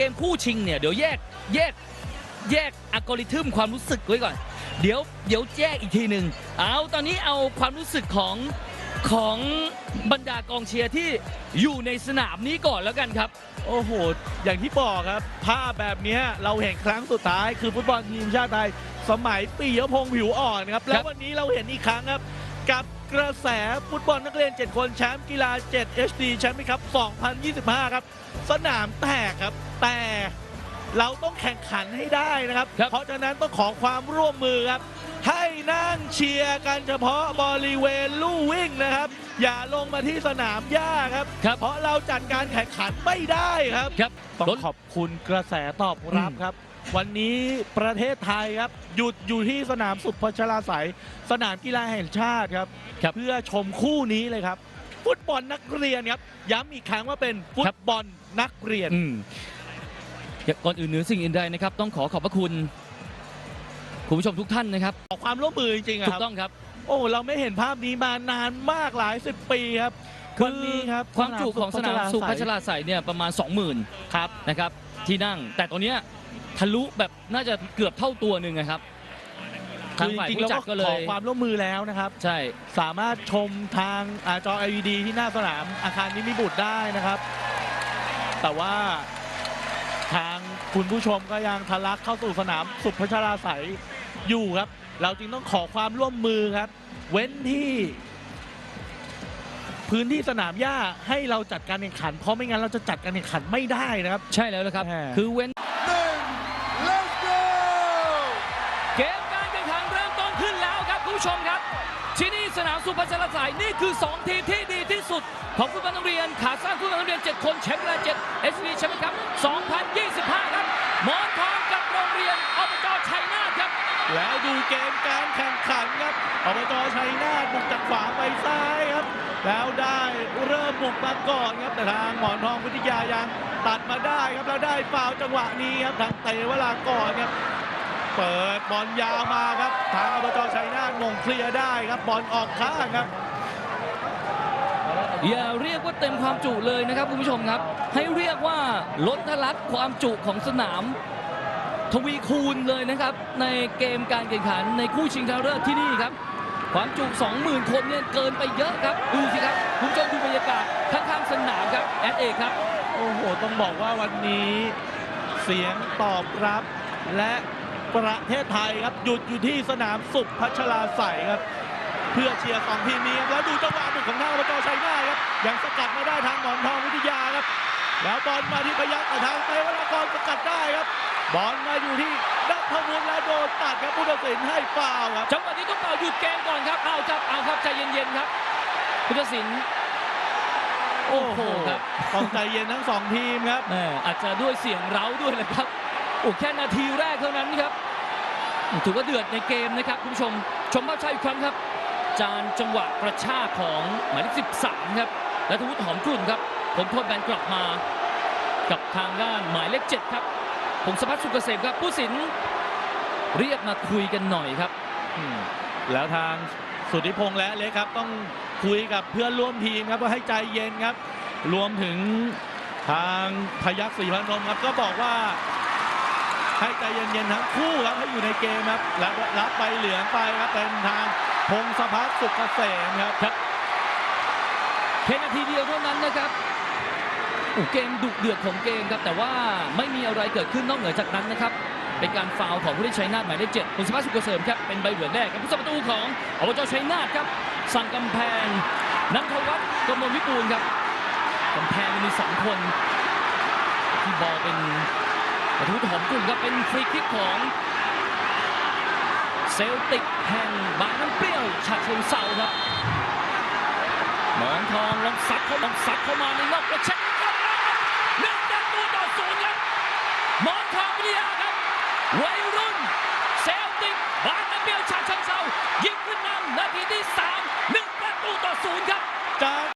เกมคู่ชิงเนี่ยเดี๋ยวแยกแยกแยกอัลกอริทึมความรู้สึกไว้ก่อน เดี๋ยวเดี๋ยวแยกอีกทีหนึ่งเอาตอนนี้เอาความรู้สึกของของบรรดากองเชียร์ที่อยู่ในสนามนี้ก่อนแล้วกันครับ โอ้โห อย่างที่บอกครับ ภาพแบบเนี้ยเราเห็นครั้งสุดท้ายคือฟุตบอลทีมชาติไทย สมัยปียพงษ์ผิวอ่อนครับ แล้ววันนี้เราเห็นอีกครั้งครับ กับกระแสฟุตบอลนักเรียน 7 คนแชมป์กีฬา 7 HD แชมป์ครับ 2025 ครับ สนามแตกครับ แต่เราต้องแข่งขันให้ได้นะครับ ครับ เพราะฉะนั้นต้องขอความร่วมมือครับ ให้นั่งเชียร์กันเฉพาะบริเวณลู่วิ่งนะครับ อย่าลงมาที่สนามหญ้าครับ ครับเพราะเราจัดการแข่งขันไม่ได้ครับ ครับต้องรถ ขอบคุณกระแสตอบรับอืม ครับ วันนี้ประเทศไทยครับ หยุดอยู่ที่สนามสุพัชราไสยสนามกีฬาแห่งชาติครับ ครับ เพื่อชมคู่นี้เลยครับ ฟุตบอลนักเรียนครับ ย้ำอีกครั้งว่าเป็นฟุตบอลนักเรียน อืมก่อนอื่นเหนือสิ่งอื่นใดนะครับ ต้องขอขอบพระคุณ คุณผู้ชมทุกท่านนะครับ ขอความร่วมมือจริงๆอะถูครักบ ต้องครับ โอ้เราไม่เห็นภาพนี้มานานมากหลายสิบปีครับคือวันนี้ครับความจุของสนามสุพัชราราไสยเนี่ยประมาณ 20,000ครับนะครับที่นั่ง แต่ตอนเนี้ยทะลุแบบน่าจะเกือบเท่าตัวหนึ่งนะครับทางฝ่ายจริงๆผู้เราจัดก็ก็เลขอยความร่วมมือแล้วนะครับ ใช่สามารถชมทางอาจอ LED ที่หน้าสนามอาคารนิมิบุตรได้นะครับ แต่ว่าทางคุณผู้ชมก็ยังทะลักเข้าสู่สนามสุพัชราไสยอยู่ครับ เราจึงต้องขอความร่วมมือครับ เว้นที่ พื้นที่สนามหญ้าให้เราจัดการแข่งขัน เพราะไม่งั้นเราจะจัดการแข่งขันไม่ได้นะครับ ใช่แล้วนะครับแหม่คือเว้น Let's go! เกมการแข่งขันเริ่มต้นขึ้นแล้วครับคุณผู้ชมครับ ที่นี่สนามสุพัชรสายนี่คือ 2 ทีมที่ดีที่สุด ของฟุตบอลนักเรียน ขาสั้นฟุตบอลนักเรียน 7 คนแชมป์กีฬา7 s อ d แชมป์ครับ แล้วดูเกมการแข่งขันครับอบจชัยนาทบุกจากขวาไปซ้ายครับ แล้วได้เริ่มบุกมาก่อนครับแต่ทางหมอนทองวิทยายังตัดมาได้ครับแล้วได้ฟาวจังหวะนี้ครับทางเตะวลากรครับเปิดบอลยาวมาครับทางอบจชัยนาทมงเคลียร์ได้ครับบอลออกข้างครับอย่าเรียกว่าเต็มความจุเลยนะครับคุณผู้ชมครับ ให้เรียกว่าล้นทะลักความจุของสนาม ทวีคูณเลยนะครับ ในเกมการแข่งขันในคู่ชิงชนะเลิศที่นี่ครับ ความจุ 20,000 คนเนี่ยเกินไปเยอะครับ ดูสิครับคุณผู้ชมดูบรรยากาศข้างๆสนามครับแอดเอกครับ โอ้โห ต้องบอกว่าวันนี้เสียงตอบรับ และประเทศไทยครับ หยุดอยู่ที่สนามสุขพัชราไสยครับ เพื่อเชียร์สองทีมนี้ครับแล้วดูจังหวะบุกของทางอบจชัยนาครับยังสกัดมาได้ทางหมอนทองวิทยาครับ แล้วบอลมาที่พยัคฆ์แต่ทางเตวรากรสกัดได้ครับ บอลมาอยู่ที่นัทวุฒิและโดนตัดครับผู้ตัดสินให้ฟาวล์ครับจังหวะนี้ต้องเป่าหยุดเกมก่อนครับเอาครับเอาครับใจเย็นๆครับพุทธศิลป์โอ้โหครับต้องใจเย็นทั้งสองทีมครับแหม่อาจจะด้วยเสียงเร้าด้วยแหละครับโอ้แค่นาทีแรกเท่านั้นครับถือว่าเดือดในเกมนะครับคุณผู้ชม ชมภาพช้าอีกครั้งครับ จานจังหวะกระชากของหมายเลข13 ครับและทวุฒิหอมกลุ่นครับผมโทษแบนกลับมา กับทางด้านหมายเลข7ครับ พงศพัฒน์สุกเกษมครับผู้สินเรียกมาคุยกันหน่อยครับอืมแล้วทางสุทธิพงษ์และเล็กครับ ต้องคุยกับเพื่อนร่วมทีมครับว่าให้ใจเย็นครับ รวมถึงทางพยัคฆ์ศรีพันนมครับก็บอกว่า ให้ใจเย็นๆทั้งคู่ครับให้อยู่ในเกมครับแล้วรับใบเหลืองไปครับเป็นทางพงศพัฒน์สุขเกษมครับแค่นาทีเดียวเท่านั้นนะครับโอ้ เกมดุเดือดของเกมครับแต่ว่าไม่มีอะไรเกิดขึ้นนอกเหนือจากนั้นนะครับเป็นการฟาวของผู้เล่นชัยนาทหมายเลขเจ็ดคุณสมบัติสุขเกษมครับเป็นใบเหลืองแรกครับผู้สาประตูของอบจชัยนาทครับสั่งกำแพงนันทวัฒน์กมลวิปูลครับกำแพงมีสองคน ที่บอลเป็นกระทุ้หอมกลุ่มครับเป็นฟรีคิกของเซลติกแห่งบางน้ำเปรี้ยวฉะเชิงเซาครับหมอนทองลองซัดเขาลองซัดเข้ามาในนอกกระเช็ค ประตูต่อศูนย์ครับมอนทองวิทยาครับไวั